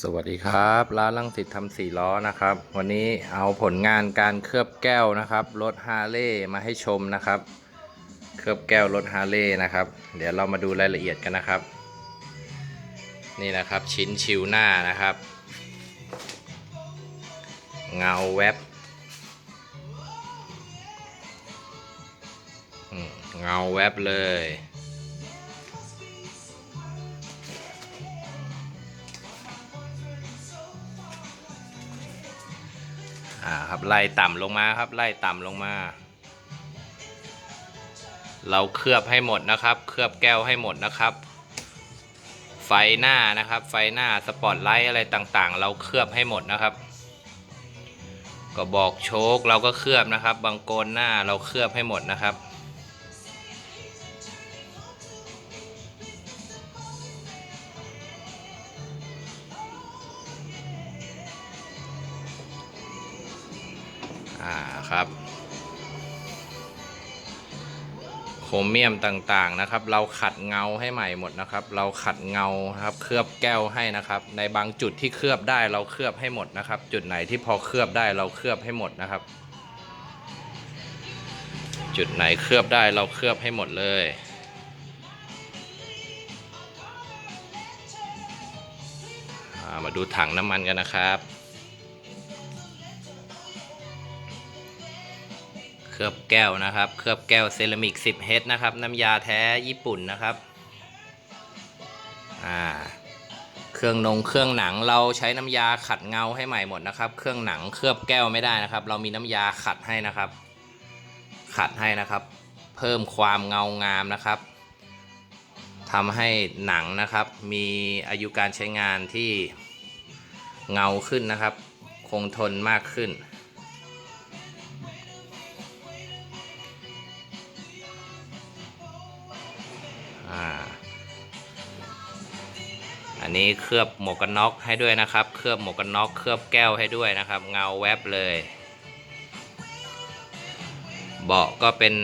สวัสดีครับ ร้านลังสิตทำสี่ล้อนะครับ วันนี้เอาผลงานการเคลือบแก้วนะครับรถฮาร์เลย์มาให้ชมนะครับ เคลือบแก้วรถฮาร์เลย์นะครับ เดี๋ยวเรามาดูรายละเอียดกันนะครับ นี่นะครับชิ้นชิวหน้านะครับ เงาแวบเงาแวบเลย อ่าครับไล่ต่ำลงมาครับ ไล่ต่ำลงมา เราเคลือบให้หมดนะครับ เคลือบแก้วให้หมดนะครับ ไฟหน้านะครับ ไฟหน้าสปอตไลท์อะไรต่างๆ เราเคลือบให้หมดนะครับก็บอกโชคเราก็เคลือบนะครับ บางโกนหน้าเราเคลือบให้หมดนะครับ อ่าครับ โครเมียมต่างๆนะครับ เราขัดเงาให้ใหม่หมดนะครับ เราขัดเงาครับ เคลือบแก้วให้นะครับ ในบางจุดที่เคลือบได้เราเคลือบให้หมดนะครับ จุดไหนที่พอเคลือบได้เราเคลือบให้หมดนะครับ จุดไหนเคลือบได้เราเคลือบให้หมดเลยมาดูถังน้ำมันกันนะครับ เคลือบแก้วนะครับ เคลือบแก้วเซรามิก 10 เฮดนะครับ น้ำยาแท้ญี่ปุ่นนะครับ อ่า เครื่องนงเครื่องหนังเราใช้น้ำยาขัดเงาให้ใหม่หมดนะครับ เครื่องหนังเคลือบแก้วไม่ได้นะครับ เรามีน้ำยาขัดให้นะครับ ขัดให้นะครับ เพิ่มความเงางามนะครับทำให้หนังนะครับ มีอายุการใช้งานที่เงาขึ้นนะครับ คงทนมากขึ้น อันนี้เคลือบหมวกกันน็อกให้ด้วยนะครับ เคลือบหมวกกันน็อกเคลือบแก้วให้ด้วยนะครับ เงาแวบเลย เบาะก็เป็น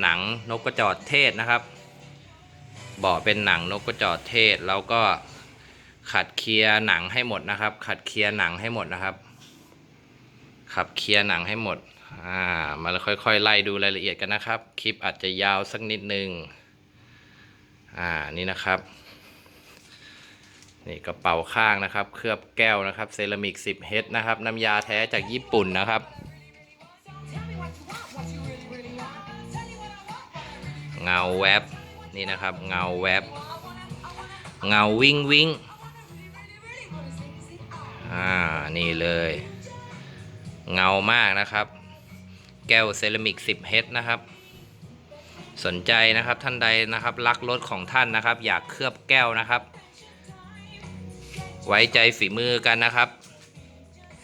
หนังนกกระจอกเทศนะครับ เบาะเป็นหนังนกกระจอกเทศแล้วก็ขัดเคลียร์หนังให้หมดนะครับ ขัดเคลียร์หนังให้หมดนะครับ ขับเคลียร์หนังให้หมด อ่า มาค่อยๆไล่ดูรายละเอียดกันนะครับ คลิปอาจจะยาวสักนิดนึง อ่า นี่นะครับ นี่กระเป๋าข้างนะครับ เคลือบแก้วนะครับ เซรามิก 10 เฮดนะครับ น้ำยาแท้จากญี่ปุ่นนะครับ เงาแวบนี่นะครับ เงาแวบ เงาวิ่งวิ่งอ่า นี่เลย เงามากนะครับ แก้วเซรามิก 10 เฮดนะครับ สนใจนะครับท่านใดนะครับรักรถของท่านนะครับ อยากเคลือบแก้วนะครับ ไว้ใจฝีมือกันนะครับ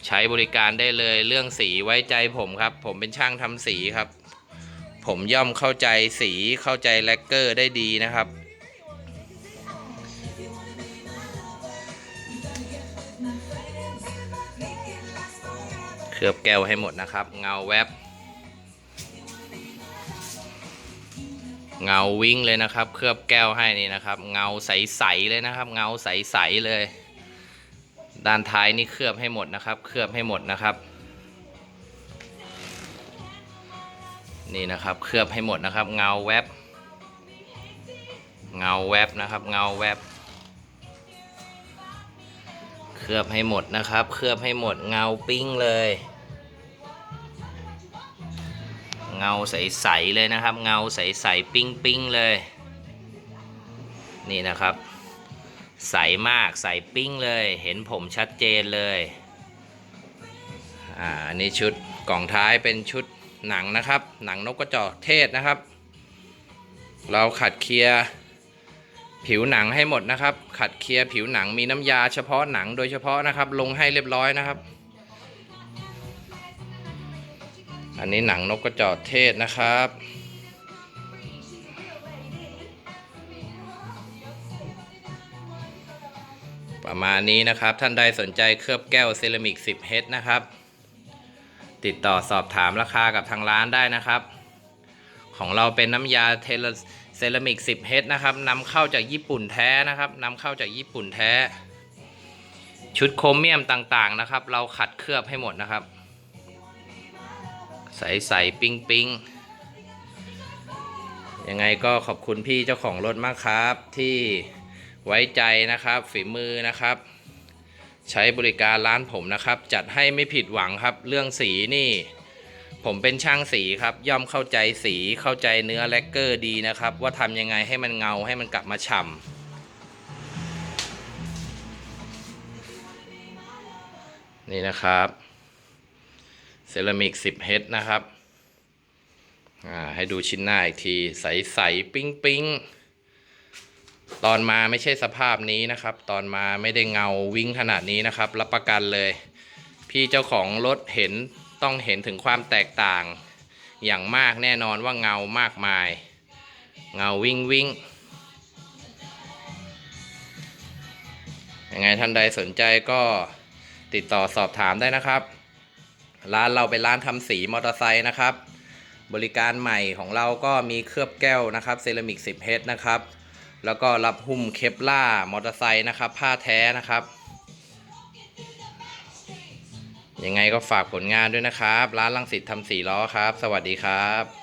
ใช้บริการได้เลยเรื่องสีไว้ใจผมครับ ผมเป็นช่างทำสีครับ ผมย่อมเข้าใจสีเข้าใจแลกเกอร์ได้ดีนะครับเคลือบแก้วให้หมดนะครับ เงาแวบเงาวิ่งเลยนะครับ เคลือบแก้วให้นี่นะครับ เงาใสๆเลยนะครับ เงาใสๆเลย ด้านท้ายนี่เคลือบให้หมดนะครับ เคลือบให้หมดนะครับ นี่นะครับ เคลือบให้หมดนะครับ เงาแวบ เงาแวบนะครับ เงาแวบ เคลือบให้หมดนะครับ เคลือบให้หมด เงาปิ้งเลย เงาใสๆเลยนะครับ เงาใสๆปิ้งปิ้งๆเลย นี่นะครับ ใสมากใสปิ้งเลย เห็นผมชัดเจนเลย อ่าอันนี้ชุดกล่องท้ายเป็นชุดหนังนะครับ หนังนกกระจอกเทศนะครับ เราขัดเคลียร์ผิวหนังให้หมดนะครับ ขัดเคลียร์ผิวหนังมีน้ำยาเฉพาะหนังโดยเฉพาะนะครับ ลงให้เรียบร้อยนะครับ อันนี้หนังนกกระจอกเทศนะครับ ประมาณนี้นะครับ ท่านใดสนใจเคลือบแก้วเซรามิก 10 เฮดนะครับ ติดต่อสอบถามราคากับทางร้านได้นะครับ ของเราเป็นน้ำยาเทเลเซรามิก 10 เฮดนะครับนำเข้าจากญี่ปุ่นแท้นะครับนำเข้าจากญี่ปุ่นแท้ ชุดโครเมียมต่างๆนะครับ เราขัดเคลือบให้หมดนะครับ ใสใสๆปิ้งปิ้งยังไงก็ขอบคุณพี่เจ้าของรถมากครับที่ ไว้ใจนะครับ ฝีมือนะครับ ใช้บริการร้านผมนะครับ จัดให้ไม่ผิดหวังครับ เรื่องสีนี่ ผมเป็นช่างสีครับ ย่อมเข้าใจสีเข้าใจเนื้อแลกเกอร์ดีนะครับ ว่าทำยังไงให้มันเงาให้มันกลับมาฉ่ำนี่นะครับ เซรามิก 10 เฮดนะครับอ่าให้ดูชิ้นหน้าอีกที ใส ๆ ปิ๊งปิ๊ง ตอนมาไม่ใช่สภาพนี้นะครับ ตอนมาไม่ได้เงาวิ่งขนาดนี้นะครับ รับประกันเลย พี่เจ้าของรถเห็นต้องเห็นถึงความแตกต่าง อย่างมากแน่นอนว่าเงามากมาย เงาวิ่งวิ่งยังไงท่านใดสนใจก็ติดต่อสอบถามได้นะครับ ร้านเราเป็นร้านทำสีมอเตอร์ไซค์นะครับ บริการใหม่ของเราก็มีเคลือบแก้วนะครับเซรามิก 10เฮดนะครับ แล้วก็รับหุ้มเคปล่ามอเตอร์ไซค์นะครับ ผ้าแท้นะครับ ยังไงก็ฝากผลงานด้วยนะครับ ร้านลังสิตทำสีล้อครับ สวัสดีครับ